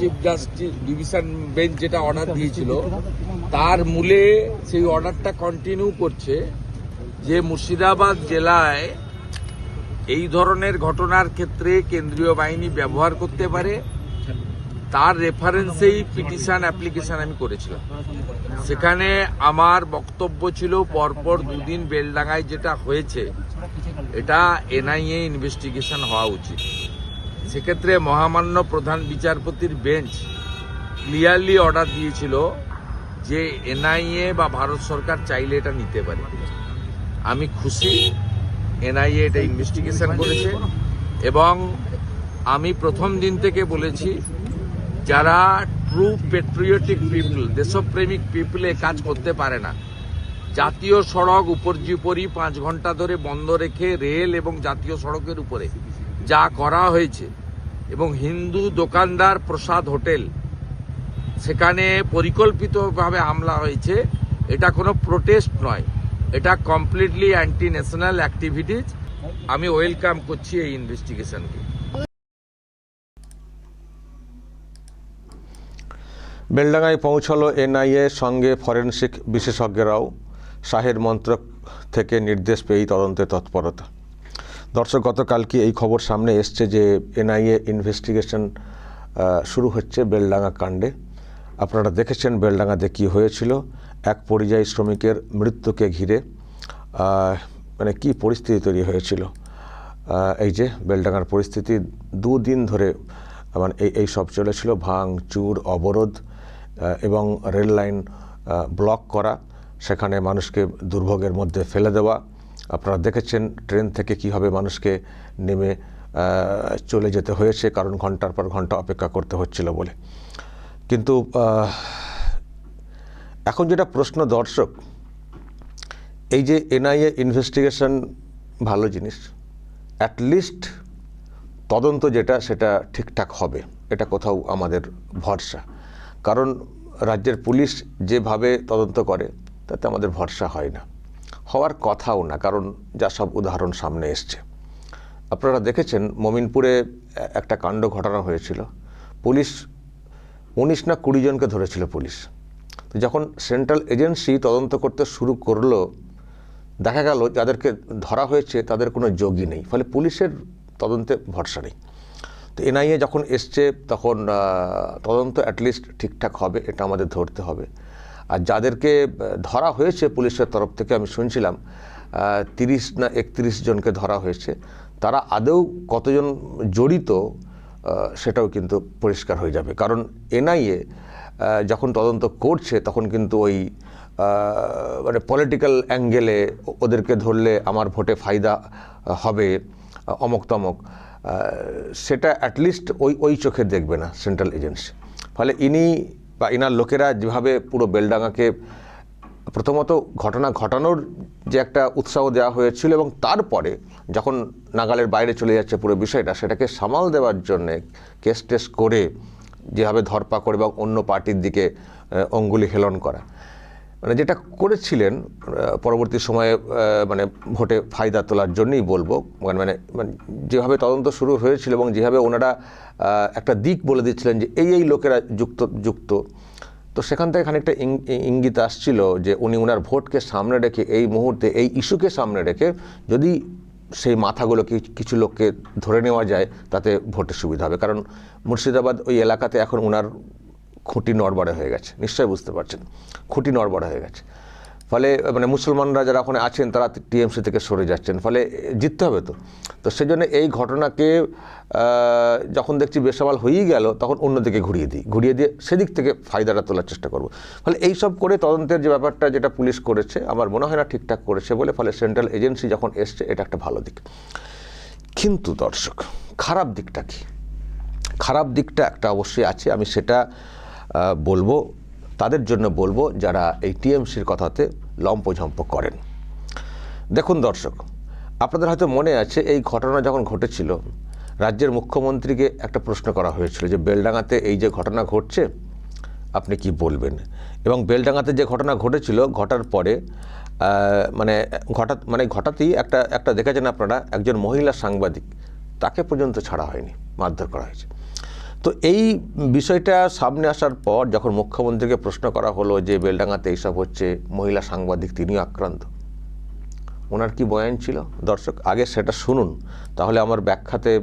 Chief justice division bench যেটা order দিয়েছিল তার মূলে সেই অর্ডারটা কন্টিনিউ করছে যে মুর্শিদাবাদ জেলায় এই ধরনের ঘটনার ক্ষেত্রে কেন্দ্রীয় বাহিনী ব্যবহার করতে পারে। তার রেফারেন্সেই পিটিশন অ্যাপ্লিকেশন আমি করেছিলাম। সেখানে আমার বক্তব্য ছিল পরপর দুদিন বেলডাঙ্গায় যেটা হয়েছে এটা এনআইএ ইনভেস্টিগেশন হওয়া উচিত। সেক্ষেত্রে মহামান্য প্রধান বিচারপতির বেঞ্চ ক্লিয়ারলি অর্ডার দিয়েছিল যে এনআইএ বা ভারত সরকার চাইলে এটা নিতে পারে। আমি খুশি এনআইএ এটা ইনভেস্টিগেশন করেছে এবং আমি প্রথম দিন থেকে বলেছি, যারা ট্রু পেট্রিয়টিক পিপল দেশপ্রেমিক পিপলে কাজ করতে পারে না, জাতীয় সড়ক উপর্যুপরি পাঁচ ঘণ্টা ধরে বন্ধ রেখে রেল এবং জাতীয় সড়কের উপরে যা করা হয়েছে এবং হিন্দু দোকানদার প্রসাদ হোটেল। সেখানে পরিকল্পিতভাবে হামলা হয়েছে। এটা কোনো প্রোটেস্ট নয়। এটা কমপ্লিটলি অ্যান্টি ন্যাশনাল অ্যাক্টিভিটিজ আমি ওয়েলকাম করছি এই ইনভেস্টিগেশনকে বেলডাঙ্গায় পৌঁছালো এনআইএ সঙ্গে ফরেনসিক বিশেষজ্ঞরাও। শাহের মন্ত্রক থেকে নির্দেশ পেয়েই তদন্তে তৎপরতা। দর্শক গতকালকে এই খবর সামনে এসছে যে এনআইএ ইনভেস্টিগেশন শুরু হচ্ছে বেলডাঙ্গা কাণ্ডে? আপনারা দেখেছেন বেলডাঙ্গাতে কী হয়েছিল। এক পরিযায়ী শ্রমিকের মৃত্যুকে ঘিরে মানে কি পরিস্থিতি তৈরি হয়েছিল। এই যে বেলডাঙ্গার পরিস্থিতি, দুদিন ধরে মানে এই এই সব চলেছিল, ভাঙ, চুর, অবরোধ এবং রেল লাইন ব্লক করা, সেখানে মানুষকে দুর্ভোগের মধ্যে ফেলে দেওয়া আপনারা দেখেছেন ট্রেন থেকে কীভাবে মানুষকে নেমে চলে যেতে হয়েছে, কারণ ঘণ্টার পর ঘণ্টা অপেক্ষা করতে হচ্ছিল বলে। কিন্তু এখন যেটা প্রশ্ন দর্শক, এই যে এনআইএ ইনভেস্টিগেশন ভালো জিনিস অ্যাটলিস্ট তদন্ত যেটা, সেটা ঠিকঠাক হবে। এটা কোথাও আমাদের ভরসা। কারণ রাজ্যের পুলিশ যেভাবে তদন্ত করে, তাতে আমাদের ভরসা হয় না। হওয়ার কথাও না, কারণ যা সব উদাহরণ সামনে এসছে। আপনারা দেখেছেন, মমিনপুরে একটা কাণ্ড ঘটানো হয়েছিল। পুলিশ, উনিশ না কুড়ি জনকে ধরেছিল পুলিশ। তো যখন সেন্ট্রাল এজেন্সি তদন্ত করতে শুরু করল, দেখা গেল যাদেরকে ধরা হয়েছে তাদের কোনো যোগই নেই, ফলে পুলিশের তদন্তে ভরসা নেই। তো এনআইএ যখন এসছে, তখন তদন্ত অ্যাটলিস্ট ঠিকঠাক হবে, এটা আমাদের ধরতে হবে। আর যাদেরকে ধরা হয়েছে পুলিশের তরফ থেকে আমি শুনছিলাম তিরিশ না একত্রিশ জনকে ধরা হয়েছে, তারা আদৌ কতজন জড়িত সেটাও কিন্তু পরিষ্কার হয়ে যাবে। কারণ এনআইএ যখন তদন্ত করছে, তখন কিন্তু ওই মানে পলিটিক্যাল অ্যাঙ্গেলে ওদেরকে ধরলে আমার ভোটে ফায়দা হবে অমক তমক সেটা অ্যাটলিস্ট ওই ওই চোখে দেখবে না সেন্ট্রাল এজেন্সি ফলে ইনি বা এনার লোকেরা যেভাবে পুরো বেলডাঙাকে প্রথমত ঘটনা ঘটানোর যে একটা উৎসাহ দেওয়া হয়েছিল এবং তারপরে যখন নাগালের বাইরে চলে যাচ্ছে পুরো বিষয়টা, সেটাকে সামাল দেওয়ার জন্যে কেস টেস করে যেভাবে ধরপাকড় এবং অন্য পার্টির দিকে অঙ্গুলি হেলন করা। মানে যেটা করেছিলেন পরবর্তী সময়ে মানে ভোটে ফায়দা তোলার জন্যই বলব। মানে মানে মানে যেভাবে তদন্ত শুরু হয়েছিল এবং যেভাবে ওনারা একটা দিক বলে দিচ্ছিলেন যে এই এই লোকেরা যুক্ত যুক্ত। তো সেখান থেকে খানিকটা ইঙ্গিত আসছিল যে উনি ওনার ভোটকে সামনে রেখে এই মুহূর্তে এই ইস্যুকে সামনে রেখে যদি সেই মাথাগুলোকে কিছু লোককে ধরে নেওয়া যায়, তাতে ভোটের সুবিধা হবে। কারণ মুর্শিদাবাদ ওই এলাকাতে এখন ওনার খুঁটি নড়বড়ে হয়ে গেছে। নিশ্চয়ই বুঝতে পারছেন। খুঁটি নড়বড়ে হয়ে গেছে। ফলে মানে মুসলমানরা যারা ওখানে আছেন, তারা টিএমসি থেকে সরে যাচ্ছেন। ফলে জিততে হবে তো। তো সেই জন্য এই ঘটনাকে যখন দেখছি বেসামাল হয়েই গেল, তখন অন্যদিকে ঘুরিয়ে দিই। ঘুরিয়ে দিয়ে সেদিক থেকে ফায়দাটা তোলার চেষ্টা করব। ফলে এই সব করে তদন্তের যে ব্যাপারটা, যেটা পুলিশ করেছে, আমার মনে হয় না ঠিকঠাক করেছে বলে, ফলে সেন্ট্রাল এজেন্সি যখন এসছে, এটা একটা ভালো দিক। কিন্তু দর্শক, খারাপ দিকটা কি? খারাপ দিকটা একটা অবশ্যই আছে। আমি সেটা বলব, তাদের জন্য বলব যারা এই টিএমসির কথাতে লম্পঝম্প করেন। দেখুন দর্শক, আপনাদের হয়তো মনে আছে এই ঘটনা যখন ঘটেছিল, রাজ্যের মুখ্যমন্ত্রীকে একটা প্রশ্ন করা হয়েছিল যে বেলডাঙ্গাতে এই যে ঘটনা ঘটছে, আপনি কি বলবেন? এবং বেলডাঙ্গাতে যে ঘটনা ঘটেছিল, ঘটার পরে মানে ঘটা মানে ঘটাতেই একটা একটা দেখেছেন আপনারা, একজন মহিলা সাংবাদিক, তাকে পর্যন্ত ছাড়া হয়নি, মারধর করা হয়েছে। তো এই বিষয়টা সামনে আসার পর যখন মুখ্যমন্ত্রীকে প্রশ্ন করা হলো যে বেলডাঙ্গাতে এইসব হচ্ছে, মহিলা সাংবাদিক তিনিও আক্রান্ত। ওনার কি বয়ান ছিল? দর্শক, আগে সেটা শুনুন, তাহলে আমার ব্যাখ্যাতে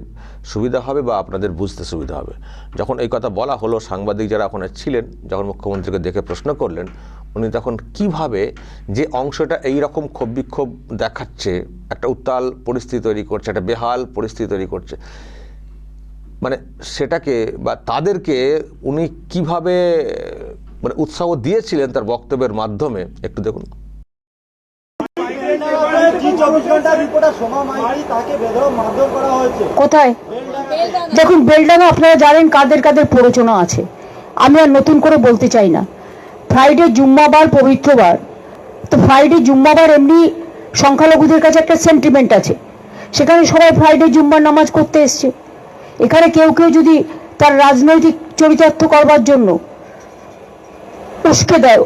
সুবিধা হবে বা আপনাদের বুঝতে সুবিধা হবে। যখন এই কথা বলা হলো, সাংবাদিক যারা ওখানে ছিলেন, যখন মুখ্যমন্ত্রীকে দেখে প্রশ্ন করলেন, উনি তখন কীভাবে যে অংশটা এই রকম ক্ষোভ বিক্ষোভ দেখাচ্ছে, একটা উত্তাল পরিস্থিতি তৈরি করছে, একটা বেহাল পরিস্থিতি তৈরি করছে মানে সেটাকে বা তাদেরকে উনি কীভাবে মানে উৎসাহ দিয়েছিলেন তার বক্তব্যের মাধ্যমে, একটু দেখুন। কোথায়? দেখুন বেলডাঙ্গা আপনারা জানেন কাদের কাদের প্ররোচনা আছে, আমি আর নতুন করে বলতে চাই না। ফ্রাইডে জুম্মাবার পবিত্রবার তো ফ্রাইডে জুম্মাবার এমনি সংখ্যালঘুদের কাছে একটা সেন্টিমেন্ট আছে। সেখানে সবাই ফ্রাইডে জুম্মার নামাজ করতে এসছে। এখানে কেউ কেউ যদি তার রাজনৈতিক চরিতার্থ করবার জন্য উস্কে দেয়,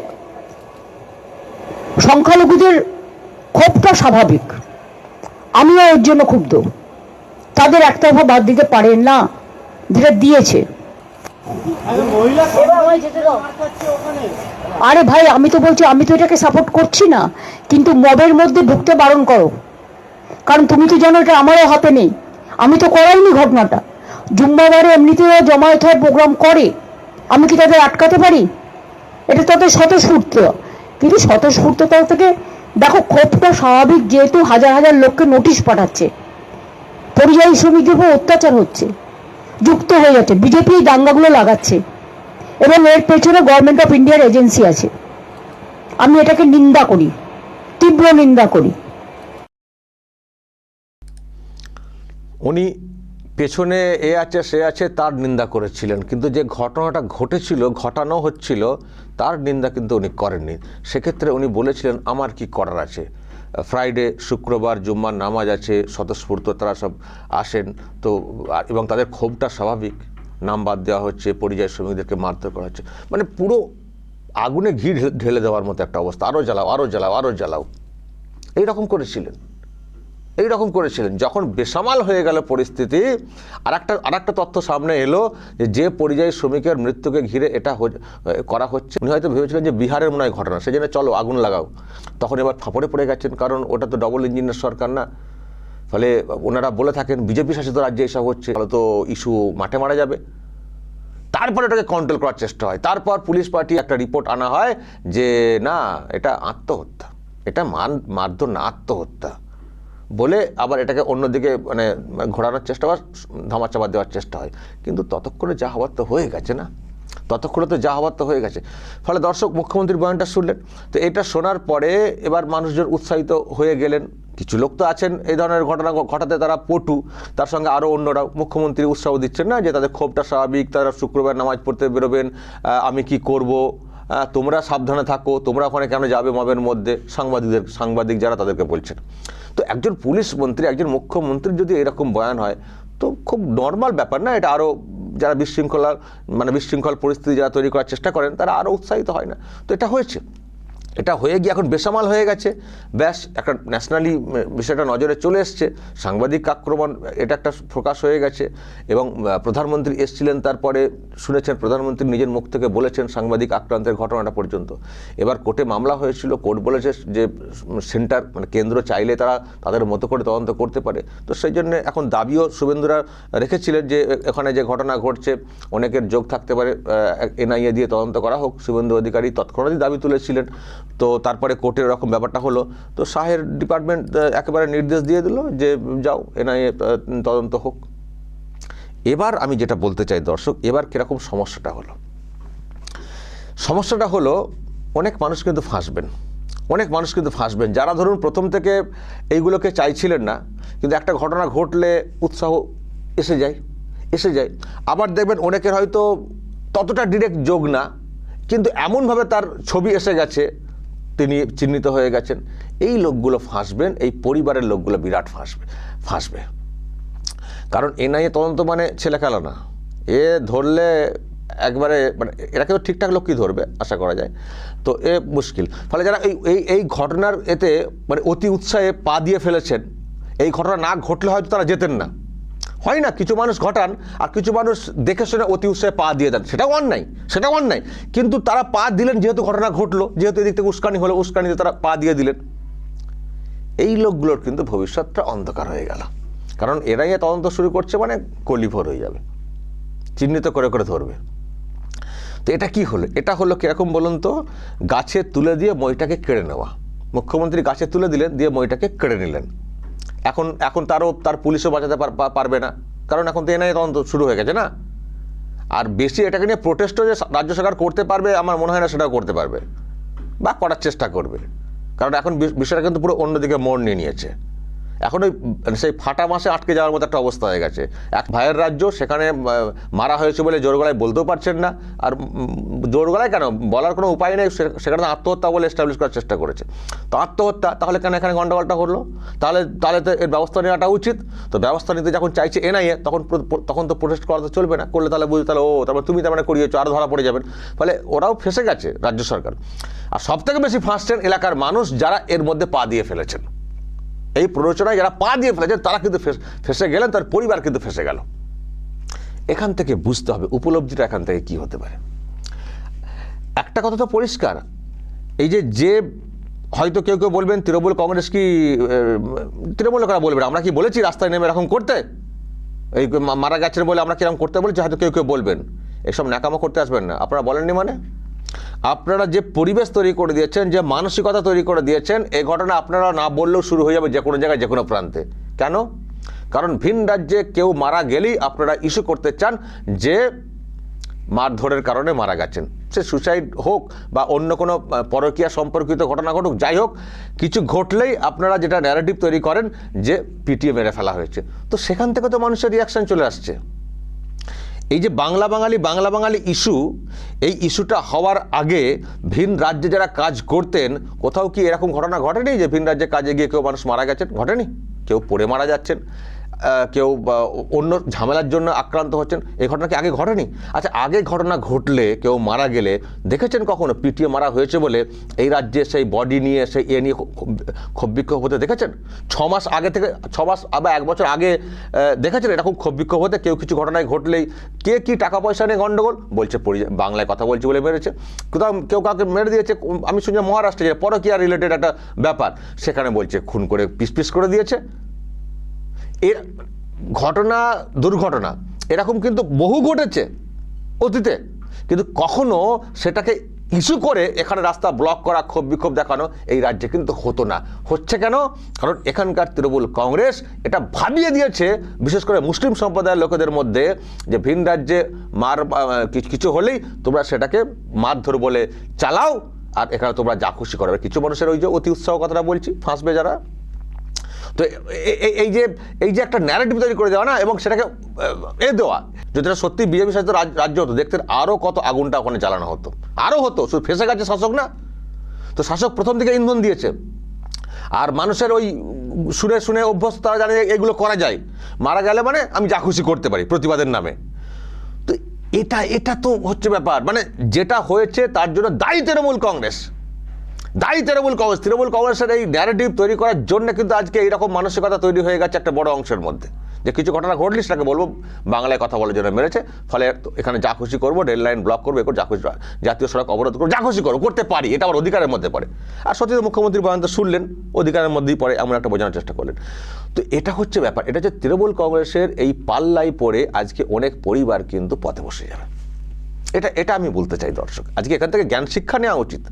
সংখ্যালঘুদের ক্ষোভটা স্বাভাবিক। আমিও এর জন্য ক্ষুব্ধ। তাদের একতরফা বাদ দিতে পারেন না যেটা দিয়েছে। আরে ভাই, আমি তো বলছি, আমি তো এটাকে সাপোর্ট করছি না, কিন্তু মবের মধ্যে ঢুকতে বারণ করো। কারণ তুমি তো জানো এটা আমারও হাতে নেই। আমি তো করাইনি ঘটনাটা। জুম্মাবারে এমনিতেও জমায়েত হয় প্রোগ্রাম করে, আমি কি তাদের আটকাতে পারি? এটা তাদের স্বতঃস্ফূর্ত। কিন্তু স্বতঃস্ফূর্ততা থেকে, দেখো, ক্ষোভটা স্বাভাবিক যেহেতু হাজার হাজার লোককে নোটিশ পাঠাচ্ছে। পরিযায়ী শ্রমিকদের উপর অত্যাচার হচ্ছে। যুক্ত হয়ে যাচ্ছে। বিজেপি দাঙ্গাগুলো লাগাচ্ছে। এবং এর পেছনে গভর্নমেন্ট অফ ইন্ডিয়ার এজেন্সি আছে। আমি এটাকে নিন্দা করি। তীব্র নিন্দা করি। উনি পেছনে এ আছে, সে আছে, তার নিন্দা করেছিলেন। কিন্তু যে ঘটনাটা ঘটেছিল, ঘটানো হচ্ছিল, তার নিন্দা কিন্তু উনি করেননি। সেক্ষেত্রে উনি বলেছিলেন, আমার কি করার আছে? ফ্রাইডে শুক্রবার জুম্মার নামাজ আছে, স্বতঃস্ফূর্ত তারা সব আসেন। তো, এবং তাদের ক্ষোভটা স্বাভাবিক। নাম বাদ দেওয়া হচ্ছে, পরিযায়ী শ্রমিকদেরকে মারধর করা হচ্ছে। মানে পুরো আগুনে ঘি ঢেলে- দেওয়ার মতো একটা অবস্থা। আরও জ্বালাও আরও জ্বালাও আরও জ্বালাও। এইরকম করেছিলেন। এই রকম করেছিলেন। যখন বেসামাল হয়ে গেল পরিস্থিতি আর একটা আর একটা তথ্য সামনে এলো যে যে পরিযায়ী শ্রমিকের মৃত্যুকে ঘিরে এটা করা হচ্ছে। উনি হয়তো ভেবেছিলেন যে, বিহারের মনে হয় ঘটনা। সেই জন্য চলো, আগুন লাগাও। তখন এবার ফাপড়ে পড়ে গেছেন, কারণ ওটা তো ডবল ইঞ্জিনের সরকার না। ফলে ওনারা বলে থাকেন, বিজেপি শাসিত রাজ্যে এসব হচ্ছে তো ইস্যু মাঠে মারা যাবে। তারপরে এটাকে কন্ট্রোল করার চেষ্টা হয়। তারপর পুলিশ পার্টি একটা রিপোর্ট আনা হয় যে, না, এটা আত্মহত্যা। এটা মান, মারধর না, আত্মহত্যা। বলে আবার এটাকে অন্যদিকে মানে ঘোরানোর চেষ্টা বা ধামাচাপা দেওয়ার চেষ্টা হয়। কিন্তু ততক্ষণে যা হওয়ার তো হয়ে গেছে না? ততক্ষণে তো যা হওয়ার তো হয়ে গেছে। ফলে দর্শক, মুখ্যমন্ত্রীর বয়ানটা শুনলেন। তো এটা শোনার পরে এবার মানুষজন উৎসাহিত হয়ে গেলেন। কিছু লোক তো আছেন এই ধরনের ঘটনা ঘটাতে, তারা পটু। তার সঙ্গে আরও অন্যরা মুখ্যমন্ত্রী উৎসাহ দিচ্ছেন না যে তাদের ক্ষোভটা স্বাভাবিক। তারা শুক্রবার নামাজ পড়তে বেরোবেন। আমি কি করব? তোমরা সাবধানে থাকো। তোমরা ওখানে কেন যাবে মবের মধ্যে? সাংবাদিকদের সাংবাদিক যারা তাদেরকে বলছেন। তো একজন পুলিশ মন্ত্রী, একজন মুখ্যমন্ত্রী যদি এরকম বয়ান হয়, তো খুব নর্মাল ব্যাপার না? এটা আরও যারা বিশৃঙ্খলা মানে বিশৃঙ্খল পরিস্থিতি যারা তৈরি করার চেষ্টা করেন, তারা আরও উৎসাহিত হয় না। তো এটা হয়েছে। এটা হয়ে গিয়ে এখন বেসামাল হয়ে গেছে। ব্যাস, একটা ন্যাশনালি বিষয়টা নজরে চলে এসছে। সাংবাদিক আক্রমণ, এটা একটা প্রকাশ হয়ে গেছে এবং প্রধানমন্ত্রী এসছিলেন তারপরে শুনেছেন, প্রধানমন্ত্রী নিজের মুখ থেকে বলেছেন সাংবাদিক আক্রান্তের ঘটনাটা পর্যন্ত। এবার কোর্টে মামলা হয়েছিল, কোর্ট বলেছে যে সেন্টার মানে কেন্দ্র চাইলে তারা তাদের মতো করে তদন্ত করতে পারে। তো সেই জন্য এখন দাবিও শুভেন্দুরা রেখেছিলেন যে এখানে যে ঘটনা ঘটছে, অনেকের যোগ থাকতে পারে এনআইএ দিয়ে তদন্ত করা হোক। শুভেন্দু অধিকারী তৎক্ষণাৎই দাবি তুলেছিলেন। তো তারপরে কোর্টের এরকম ব্যাপারটা হলো, তো শাহের ডিপার্টমেন্ট একেবারে নির্দেশ দিয়ে দিল যে যাও, এনআইএ তদন্ত হোক। এবার আমি যেটা বলতে চাই দর্শক, এবার কীরকম সমস্যাটা হলো? সমস্যাটা হলো, অনেক মানুষ কিন্তু ফাঁসবেন। অনেক মানুষ কিন্তু ফাঁসবেন। যারা ধরুন প্রথম থেকে এইগুলোকে চাইছিলেন না, কিন্তু একটা ঘটনা ঘটলে উৎসাহ এসে যায় এসে যায়। আবার দেখবেন অনেকের হয়তো ততটা ডিরেক্ট যোগ না, কিন্তু এমনভাবে তার ছবি এসে গেছে তিনি চিহ্নিত হয়ে গেছেন। এই লোকগুলো ফাঁসবেন এই পরিবারের লোকগুলো বিরাট ফাঁসবে ফাঁসবে। কারণ এনআইএ তদন্ত মানে ছেলে খেলা না। এ ধরলে একবারে মানে এরাকে তো ঠিকঠাক লোক কি ধরবে, আশা করা যায়। তো এ মুশকিল। ফলে যারা এই এই এই ঘটনার এতে মানে অতি উৎসাহে পা দিয়ে ফেলেছেন, এই ঘটনা না ঘটলে হয়তো তারা যেতেন না। হয় না কিছু মানুষ ঘটান আর কিছু মানুষ দেখে শুনে অতি উৎসাহে পা দিয়ে দেন। সেটাও অন্যায় সেটাও অন্যায়। কিন্তু তারা পা দিলেন যেহেতু ঘটনা ঘটলো, যেহেতু এদিক থেকে উস্কানি হলো, উস্কানিতে তারা পা দিয়ে দিলেন। এই লোকগুলোর কিন্তু ভবিষ্যৎটা অন্ধকার হয়ে গেল। কারণ এরাই তদন্ত শুরু করছে মানে কলিভর হয়ে যাবে। চিহ্নিত করে করে ধরবে। তো এটা কি হলো? এটা হলো কীরকম বলুন তো? গাছে তুলে দিয়ে মইটাকে কেড়ে নেওয়া। মুখ্যমন্ত্রী গাছে তুলে দিলেন, দিয়ে মইটাকে কেড়ে নিলেন। এখন এখন তারও, তার পুলিশও বাঁচাতে পার- পারবে না। কারণ এখন তো এনআইএ তদন্ত শুরু হয়ে গেছে না? আর বেশি এটাকে নিয়ে প্রোটেস্টও যে রাজ্য সরকার করতে পারবে, আমার মনে হয় না সেটাও করতে পারবে। বা করার চেষ্টা করবে। কারণ এখন বিষ- বিষয়টা কিন্তু পুরো অন্যদিকে মোড় নিয়ে নিয়েছে। এখন ওই সেই ফাটা মাসে আটকে যাওয়ার মতো একটা অবস্থা হয়ে গেছে। এক ভাইয়ের রাজ্য, সেখানে মারা হয়েছে বলে জোর গলায় বলতেও পারছেন না। আর জোর গলায় কেন? বলার কোনো উপায় নেই সেখানে আত্মহত্যা বলে এস্টাবলিশ করার চেষ্টা করেছে। তো আত্মহত্যা, তাহলে কেন এখানে গন্ডগোলটা হলো? তাহলে তাহলে তো এর ব্যবস্থা নেওয়াটা উচিত। তো ব্যবস্থা নিতে যখন চাইছে এনআইএ, তখন তখন তো প্রোটেস্ট করা তো চলবে না। করলে তাহলে বুঝি তাহলে, ও তারপর তুমি তার মানে করিয়েছো আরও ধরা পড়ে যাবেন। ফলে ওরাও ফেসে গেছে রাজ্য সরকার। আর সব থেকে বেশি ফাঁসছেন এলাকার মানুষ যারা এর মধ্যে পা দিয়ে ফেলেছেন। এই প্ররোচনায় যারা পা দিয়ে ফেলেছেন, তারা কিন্তু ফেস- গেলেন, তার পরিবার কিন্তু ফেসে গেল। এখান থেকে বুঝতে হবে উপলব্ধিটা এখান থেকে কি হতে পারে। একটা কথা তো পরিষ্কার, এই যে যে হয়তো কেউ কেউ বলবেন, তৃণমূল কংগ্রেস কি তৃণমূল করা বলবেন আমরা কি বলেছি রাস্তায় নেমে এরকম করতে? এই মারা গেছেন বলে আমরা কীরকম করতে বলেছি? হয়তো কেউ কেউ বলবেন। এসব ন্যাকামো করতে আসবেন না। আপনারা বলেননি মানে? আপনারা যে পরিবেশ তৈরি করে দিয়েছেন, যে মানসিকতা তৈরি করে দিয়েছেন, এ ঘটনা আপনারা না বললেও শুরু হয়ে যাবে যে কোনো জায়গায়, যে কোনো প্রান্তে। কেন? কারণ ভিন রাজ্যে কেউ মারা গেলেই আপনারা ইস্যু করতে চান যে মারধরের কারণে মারা গেছেন। সে সুসাইড হোক বা অন্য কোনো পরকীয়া সম্পর্কিত ঘটনা ঘটুক, যাই হোক, কিছু ঘটলেই আপনারা যেটা ন্যারেটিভ তৈরি করেন যে পিটিয়ে মেরে ফেলা হয়েছে। তো সেখান থেকে তো মানুষের রিয়াকশন চলে আসছে। এই যে বাংলা বাঙালি বাংলা বাঙালি ইস্যু, এই ইস্যুটা হওয়ার আগে ভিন রাজ্যে যারা কাজ করতেন, কোথাও কি এরকম ঘটনা ঘটেনি যে ভিন রাজ্যে কাজে গিয়ে কেউ মানুষ মারা গেছেন? ঘটেনি। কেউ পড়ে মারা যাচ্ছেন। কেউ অন্য ঝামেলার জন্য আক্রান্ত হচ্ছেন, এই ঘটনা কি আগে ঘটেনি? আচ্ছা আগে ঘটনা ঘটলে কেউ মারা গেলে দেখেছেন কখনো পিটিয়ে মারা হয়েছে বলে এই রাজ্যে সেই বডি নিয়ে, সেই এ নিয়ে খুব- খুব- ক্ষোভ বিক্ষোভ হতে দেখেছেন? ছ মাস আগে থেকে, ছ মাস আবার এক বছর আগে দেখেছেন এরকম ক্ষোভ বিক্ষোভ হতে, কেউ কিছু ঘটনায় ঘটলেই কে কি টাকা পয়সা নিয়ে গণ্ডগোল বলছে বাংলায় কথা বলছে বলে মেরেছে। কোথাও কেউ কাউকে মেরে দিয়েছে আমি শুনছি মহারাষ্ট্রে পরকিয়া রিলেটেড একটা ব্যাপার, সেখানে বলছে, খুন করে পিস পিস করে দিয়েছে। এর ঘটনা, দুর্ঘটনা এরকম কিন্তু বহু ঘটেছে অতীতে। কিন্তু কখনো সেটাকে ইস্যু করে এখানে রাস্তা ব্লক করা, ক্ষোভ বিক্ষোভ দেখানো এই রাজ্যে কিন্তু হতো না। হচ্ছে কেন? কারণ এখানকার তৃণমূল কংগ্রেস এটা ভাবিয়ে দিয়েছে, বিশেষ করে মুসলিম সম্প্রদায়ের লোকেদের মধ্যে যে ভিন রাজ্যে মার কিছু- হলেই তোমরা সেটাকে মারধর বলে চালাও, আর এখানে তোমরা যা খুশি করবে কিছু মানুষের ওই যে অতি উৎসাহ কথাটা বলছি, ফাঁসবে যারা তো এই যে এই যে একটা ন্যারেটিভ তৈরি করে দেওয়া না, এবং সেটাকে, এ দেওয়া, যদি এটা সত্যি বিজেপি শাসিত রাজ- রাজ্য হতো, দেখতেন আরও কত আগুনটা ওখানে জ্বালানো হতো। আরও হতো, শুধু ফেসে গেছে শাসক না? তো শাসক প্রথম দিকে ইন্ধন দিয়েছে। আর মানুষের ওই শুনে শুনে অভ্যস্ত, তারা জানে এগুলো করা যায়। মারা গেলে মানে আমি যা খুশি করতে পারি প্রতিবাদের নামে। তো এটা এটা তো হচ্ছে ব্যাপার। মানে যেটা হয়েছে তার জন্য দায়ী তৃণমূল কংগ্রেস। দায়ী তৃণমূল কংগ্রেস। তৃণমূল কংগ্রেসের এই ন্যারেটিভ তৈরি করার জন্য কিন্তু আজকে এইরকম মানসিকতা তৈরি হয়ে গেছে একটা বড় অংশের মধ্যে। যে কিছু ঘটনা ঘটলি সেটাকে বলব, বাংলায় কথা বলার জন্য মেরেছে, ফলে এখানে যা খুশি করব, রেল লাইন ব্লক করব এরকম যা খুশি জাতীয় সড়ক অবরোধ করব, যা খুশি করব, করতে পারি, এটা আমার অধিকারের মধ্যে পড়ে। আর সত্যি মুখ্যমন্ত্রী বয়ান তো শুনলেন, অধিকারের মধ্যেই পড়ে, এমন একটা বোঝানোর চেষ্টা করলেন। তো এটা হচ্ছে ব্যাপার, এটা হচ্ছে তৃণমূল কংগ্রেসের এই পাল্লাই পড়ে আজকে অনেক পরিবার কিন্তু পথে বসে যাবে। এটা এটা আমি বলতে চাই দর্শক, আজকে এখান থেকে জ্ঞান শিক্ষা নেওয়া উচিত।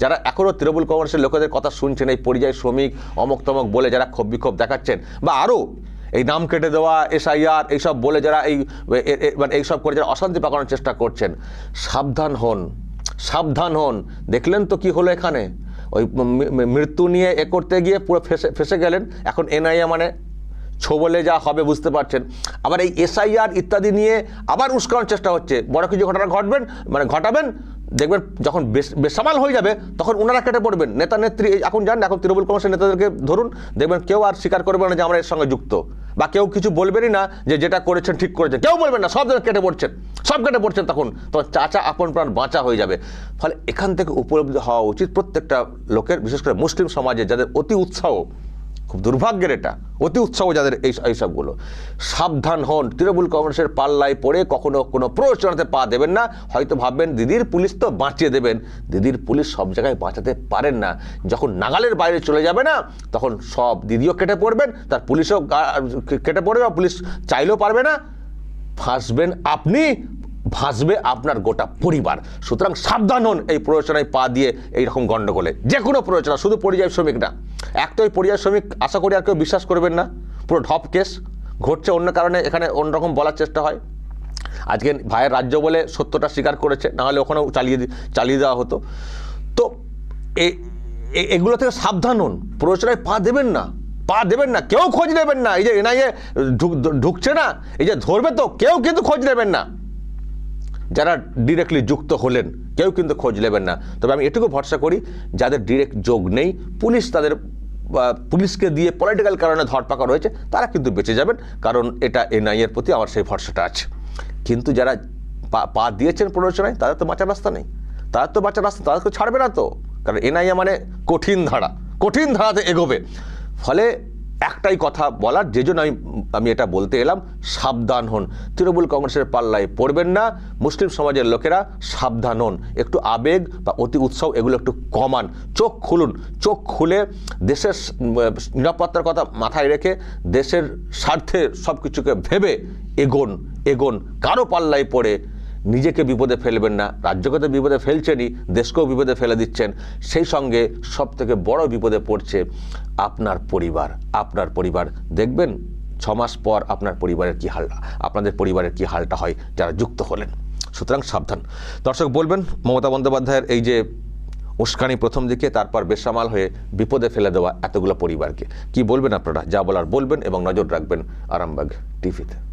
যারা এখনও তৃণমূল কংগ্রেসের লোকেদের কথা শুনছেন, এই পরিযায়ী শ্রমিক, অমক তমক বলে যারা ক্ষোভ বিক্ষোভ দেখাচ্ছেন, বা আরও এই নাম কেটে দেওয়া, এসআইআর, এইসব বলে যারা এই মানে এইসব করে যারা অশান্তি পাকানোর চেষ্টা করছেন, সাবধান হন সাবধান হন। দেখলেন তো কি হলো এখানে? ওই মৃত্যু নিয়ে এ করতে গিয়ে পুরো ফেসে ফেসে গেলেন। এখন এনআইএ মানে ছোবলে যা হবে বুঝতে পারছেন। আবার এই এসআইআর ইত্যাদি নিয়ে আবার উস্কানোর চেষ্টা হচ্ছে। বড় কিছু ঘটনা ঘটবেন? মানে ঘটাবেন? দেখবেন যখন বেস- বেসামাল হয়ে যাবে, তখন ওনারা কেটে পড়বেন। নেতা, নেত্রী এখন জান এখন তৃণমূল কংগ্রেসের নেতাদেরকে ধরুন, দেখবেন কেউ আর স্বীকার করবে না যে আমরা এর সঙ্গে যুক্ত। বা কেউ কিছু বলবেনই না যে যেটা করেছেন ঠিক করেছেন। কেউ বলবেন না, সব কেটে পড়ছেন, সব কেটে পড়ছেন তখন। তখন চাচা, আপন প্রাণ, বাঁচা হয়ে যাবে। ফলে এখান থেকে উপলব্ধি হওয়া উচিত প্রত্যেকটা লোকের, বিশেষ করে মুসলিম সমাজে যাদের অতি উৎসাহ। খুব দুর্ভাগ্যের এটা। অতি উৎসাহ যাদের এই এইসবগুলো সাবধান হন। তৃণমূল কংগ্রেসের পাল্লায় পড়ে কখনো কোনো প্ররোচনাতে পা দেবেন না। হয়তো ভাববেন, দিদির পুলিশ তো বাঁচিয়ে দেবেন। দিদির পুলিশ সব জায়গায় বাঁচাতে পারেন না। যখন নাগালের বাইরে চলে যাবে না, তখন সব দিদিও কেটে পড়বেন, তার পুলিশও কেটে পড়বে পুলিশ চাইলেও পারবে না। ফাঁসবেন আপনি ভাসবে আপনার গোটা পরিবার। সুতরাং সাবধান হন এই প্ররোচনায় পা দিয়ে এইরকম গণ্ডগোলে যে কোনো প্ররোচনা, শুধু পরিযায়ী শ্রমিক না। এক তো এই পরিযায়ী শ্রমিক, আশা করি আর কেউ বিশ্বাস করবেন না। পুরো ঢপ কেস। ঘটছে অন্য কারণে, এখানে অন্যরকম বলার চেষ্টা হয়। আজকে ভাইয়ের রাজ্য বলে সত্যটা স্বীকার করেছে নাহলে ওখানেও চালিয়ে চালিয়ে দেওয়া হতো। তো এগুলো থেকে সাবধান হন। প্ররোচনায় পা দেবেন না। পা দেবেন না। কেউ খোঁজ নেবেন না। এই যে এনআইএ ঢুকছে না, এই যে ধরবে তো, কেউ কিন্তু খোঁজ নেবেন না। যারা ডিরেক্টলি যুক্ত হলেন, কেউ কিন্তু খোঁজ নেবেন না। তবে আমি এটুকু ভরসা করি, যাদের ডিরেক্ট যোগ নেই, পুলিশ তাদের পুলিশকে দিয়ে পলিটিক্যাল কারণে ধরপাকড় হয়েছে তারা কিন্তু বেঁচে যাবেন, কারণ এটা এনআইএর প্রতি আমার সেই ভরসাটা আছে। কিন্তু যারা পা পা দিয়েছেন প্ররোচনায় তাদের তো বাঁচার রাস্তা নেই। তাদের তো বাঁচার রাস্তা তাদেরকে ছাড়বে না তো। কারণ এনআইএ মানে কঠিন ধারা, কঠিন ধারাতে এগোবে। ফলে একটাই কথা বলার, যে জন্য আমি আমি এটা বলতে এলাম, সাবধান হন। তৃণমূল কংগ্রেসের পাল্লায় পড়বেন না, মুসলিম সমাজের লোকেরা সাবধান হন। একটু আবেগ বা অতি উৎসাহ, এগুলো একটু কমান। চোখ খুলুন। চোখ খুলে দেশের নিরাপত্তার কথা মাথায় রেখে দেশের স্বার্থে সব কিছুকে ভেবে এগোন এগোন। কারও পাল্লায় পড়ে নিজেকে বিপদে ফেলবেন না, রাজ্যকে তো বিপদে ফেলছেনই, দেশকেও বিপদে ফেলে দিচ্ছেন। সেই সঙ্গে সব থেকে বড় বিপদে পড়ছে আপনার পরিবার আপনার পরিবার। দেখবেন ছ মাস পর আপনার পরিবারের কি হাল, আপনাদের পরিবারের কি হালটা হয়, যারা যুক্ত হলেন। সুতরাং সাবধান। দর্শক বলবেন, মমতা বন্দ্যোপাধ্যায়ের এই যে উস্কানি প্রথম দিকে, তারপর বেসামাল হয়ে বিপদে ফেলে দেওয়া এতগুলো পরিবারকে। কি বলবেন আপনারা? যা বলার বলবেন এবং নজর রাখবেন আরামবাগ টিভিতে।